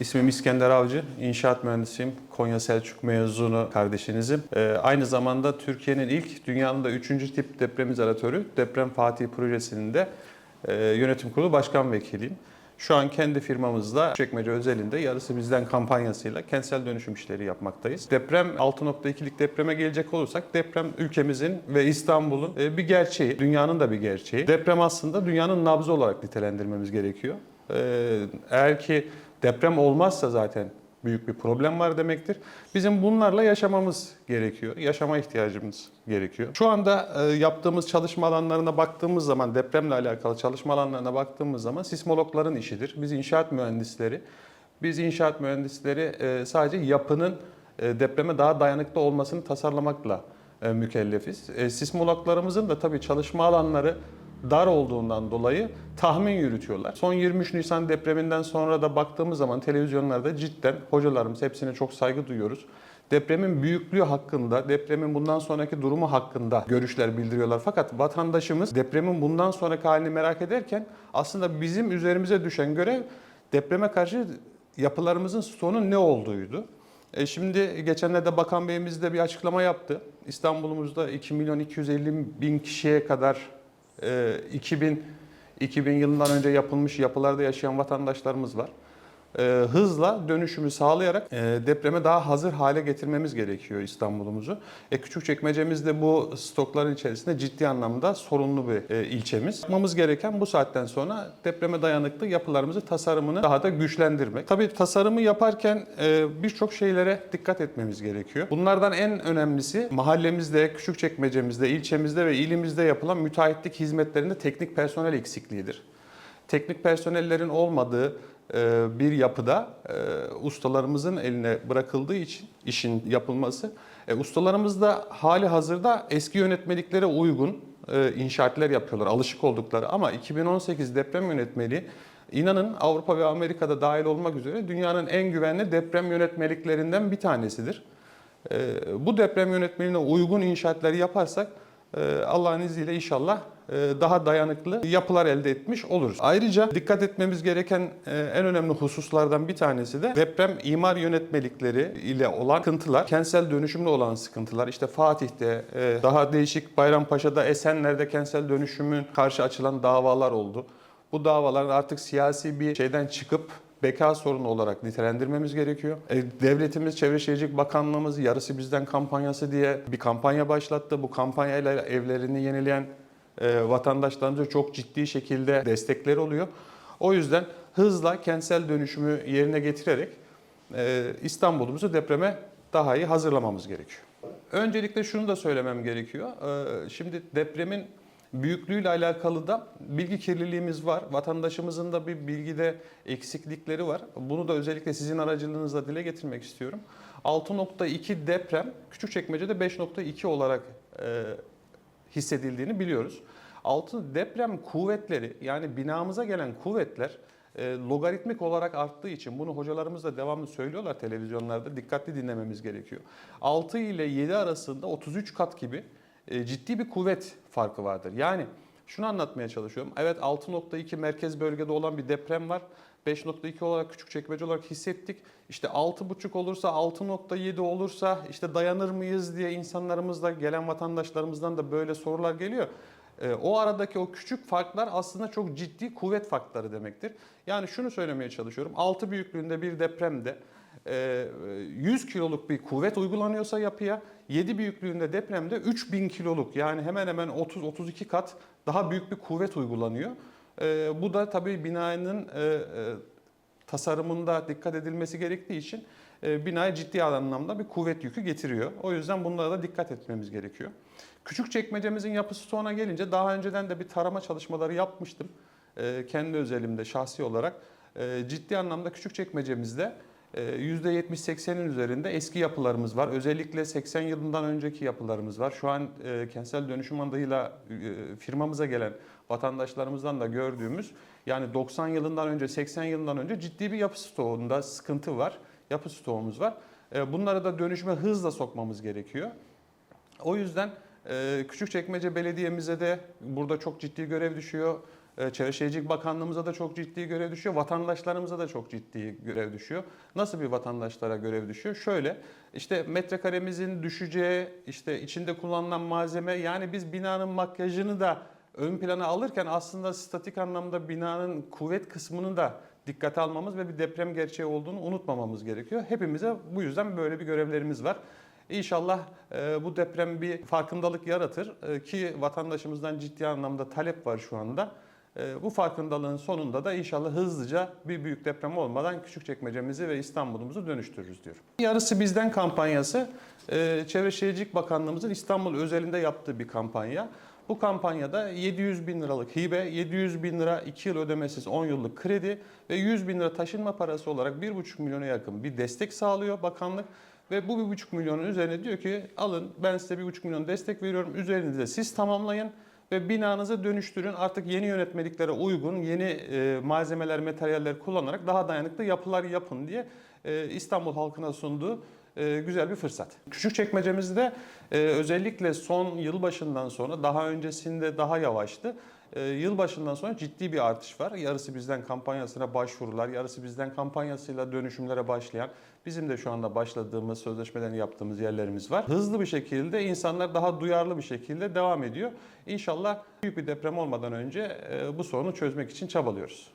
İsmim İskender Avcı, inşaat mühendisiyim. Konya Selçuk mezunu kardeşinizim. Ee, aynı zamanda Türkiye'nin ilk, dünyanın da üçüncü tip deprem izolatörü Deprem Fatih Projesi'nin de e, yönetim kurulu başkan vekiliyim. Şu an kendi firmamızda Çekmece özelinde yarısı bizden kampanyasıyla kentsel dönüşüm işleri yapmaktayız. Deprem 6.2'lik depreme gelecek olursak deprem ülkemizin ve İstanbul'un e, bir gerçeği, dünyanın da bir gerçeği. Deprem aslında dünyanın nabzı olarak nitelendirmemiz gerekiyor. Ee, Eğer ki deprem olmazsa zaten büyük bir problem var demektir. Bizim bunlarla yaşamamız gerekiyor. Yaşama ihtiyacımız gerekiyor. Şu anda e, yaptığımız çalışma alanlarına baktığımız zaman, depremle alakalı çalışma alanlarına baktığımız zaman sismologların işidir. Biz inşaat mühendisleri, biz inşaat mühendisleri e, sadece yapının e, depreme daha dayanıklı olmasını tasarlamakla mükellefiz. Sismologlarımızın da tabii çalışma alanları dar olduğundan dolayı tahmin yürütüyorlar. Son 23 Nisan depreminden sonra da baktığımız zaman televizyonlarda cidden hocalarımız hepsine çok saygı duyuyoruz. Depremin büyüklüğü hakkında, depremin bundan sonraki durumu hakkında görüşler bildiriyorlar. Fakat vatandaşımız depremin bundan sonraki halini merak ederken aslında bizim üzerimize düşen görev depreme karşı yapılarımızın sonu ne olduğuydu. E şimdi geçenlerde Bakan Beyimiz de bir açıklama yaptı. İstanbul'umuzda 2 milyon 250 bin kişiye kadar 2000 2000 yılından önce yapılmış yapılarda yaşayan vatandaşlarımız var. E, hızla dönüşümü sağlayarak e, depreme daha hazır hale getirmemiz gerekiyor İstanbul'umuzu. E, Küçükçekmece'miz de bu stokların içerisinde ciddi anlamda sorunlu bir e, ilçemiz. Yapmamız gereken bu saatten sonra depreme dayanıklı yapılarımızı tasarımını daha da güçlendirmek. Tabii tasarımı yaparken birçok şeylere dikkat etmemiz gerekiyor. Bunlardan en önemlisi mahallemizde, Küçükçekmece'mizde, ilçemizde ve ilimizde yapılan müteahhitlik hizmetlerinde teknik personel eksikliğidir. Teknik personellerin olmadığı bir yapıda e, ustalarımızın eline bırakıldığı için işin yapılması, e, ustalarımız da hali hazırda eski yönetmeliklere uygun e, inşaatler yapıyorlar, alışık oldukları ama 2018 deprem yönetmeliği inanın Avrupa ve Amerika'da dahil olmak üzere dünyanın en güvenli deprem yönetmeliklerinden bir tanesidir. E, Bu deprem yönetmeliğine uygun inşaatları yaparsak e, Allah'ın izniyle inşallah e, daha dayanıklı yapılar elde etmiş oluruz. Ayrıca dikkat etmemiz gereken e, en önemli hususlardan bir tanesi de deprem imar yönetmelikleri ile olan sıkıntılar, kentsel dönüşümle olan sıkıntılar. İşte Fatih'te, e, daha değişik Bayrampaşa'da, Esenler'de kentsel dönüşümün karşı açılan davalar oldu. Bu davaların artık siyasi bir şeyden çıkıp beka sorunu olarak nitelendirmemiz gerekiyor. E, devletimiz, Çevre Şehircilik Bakanlığımız yarısı bizden kampanyası diye bir kampanya başlattı. Bu kampanyayla evlerini yenileyen e, vatandaşlarımıza çok ciddi şekilde destekleri oluyor. O yüzden hızla kentsel dönüşümü yerine getirerek e, İstanbul'umuzu depreme daha iyi hazırlamamız gerekiyor. Öncelikle şunu da söylemem gerekiyor. E, Şimdi depremin büyüklüğüyle alakalı da bilgi kirliliğimiz var. Vatandaşımızın da bir bilgide eksiklikleri var. Bunu da özellikle sizin aracılığınızla dile getirmek istiyorum. 6.2 deprem Küçükçekmece'de 5.2 olarak e, hissedildiğini biliyoruz. Altı deprem kuvvetleri yani binamıza gelen kuvvetler e, logaritmik olarak arttığı için bunu hocalarımız da devamlı söylüyorlar televizyonlarda dikkatli dinlememiz gerekiyor. 6 ile 7 arasında 33 kat gibi e, ciddi bir kuvvet farkı vardır. Yani şunu anlatmaya çalışıyorum. Evet 6.2 merkez bölgede olan bir deprem var. 5.2 olarak küçük çekmece olarak hissettik. İşte 6.5 olursa 6.7 olursa işte dayanır mıyız diye insanlarımızla gelen vatandaşlarımızdan da böyle sorular geliyor. Ee, O aradaki o küçük farklar aslında çok ciddi kuvvet farkları demektir. Yani şunu söylemeye çalışıyorum. 6 büyüklüğünde bir depremde 100 kiloluk bir kuvvet uygulanıyorsa yapıya 7 büyüklüğünde depremde 3000 kiloluk yani hemen hemen 30-32 kat daha büyük bir kuvvet uygulanıyor. E, Bu da tabii binanın e, e, tasarımında dikkat edilmesi gerektiği için e, binaya ciddi anlamda bir kuvvet yükü getiriyor. O yüzden bunlara da dikkat etmemiz gerekiyor. Küçük çekmecemizin yapısı sonra gelince daha önceden de bir tarama çalışmaları yapmıştım. E, kendi özelimde şahsi olarak. E, ciddi anlamda küçük çekmecemizde %70-80'in üzerinde eski yapılarımız var. Özellikle 80 yılından önceki yapılarımız var. Şu an e, kentsel dönüşüm adıyla e, firmamıza gelen vatandaşlarımızdan da gördüğümüz yani 90 yılından önce 80 yılından önce ciddi bir yapı stoğunda sıkıntı var. Yapı stoğumuz var. E, bunları da dönüşüme hızla sokmamız gerekiyor. O yüzden e, Küçükçekmece Belediye'mize de burada çok ciddi görev düşüyor. E, Çevre Şehircilik Bakanlığımıza da çok ciddi görev düşüyor. Vatandaşlarımıza da çok ciddi görev düşüyor. Nasıl bir vatandaşlara görev düşüyor? Şöyle işte metrekaremizin düşeceği, işte içinde kullanılan malzeme yani biz binanın makyajını da ön plana alırken aslında statik anlamda binanın kuvvet kısmını da dikkate almamız ve bir deprem gerçeği olduğunu unutmamamız gerekiyor. Hepimize bu yüzden böyle bir görevlerimiz var. İnşallah e, bu deprem bir farkındalık yaratır e, ki vatandaşımızdan ciddi anlamda talep var şu anda. E, bu farkındalığın sonunda da inşallah hızlıca bir büyük deprem olmadan Küçükçekmece'mizi ve İstanbul'umuzu dönüştürürüz diyorum. Yarısı Bizden kampanyası e, Çevre Şehircilik Bakanlığımızın İstanbul özelinde yaptığı bir kampanya. Bu kampanyada 700 bin liralık hibe, 700 bin lira 2 yıl ödemesiz 10 yıllık kredi ve 100 bin lira taşınma parası olarak 1,5 milyona yakın bir destek sağlıyor bakanlık. Ve bu 1,5 milyonun üzerine diyor ki alın ben size 1,5 milyon destek veriyorum. Üzerinize siz tamamlayın ve binanızı dönüştürün. Artık yeni yönetmeliklere uygun yeni e, malzemeler, materyaller kullanarak daha dayanıklı yapılar yapın diye e, İstanbul halkına sunduğu e, güzel bir fırsat. Küçükçekmece'mizde e, özellikle son yılbaşından sonra daha öncesinde daha yavaştı. E, yılbaşından sonra ciddi bir artış var. Yarısı bizden kampanyasına başvurular, yarısı bizden kampanyasıyla dönüşümlere başlayan, bizim de şu anda başladığımız, sözleşmelerini yaptığımız yerlerimiz var. Hızlı bir şekilde insanlar daha duyarlı bir şekilde devam ediyor. İnşallah büyük bir deprem olmadan önce e, bu sorunu çözmek için çabalıyoruz.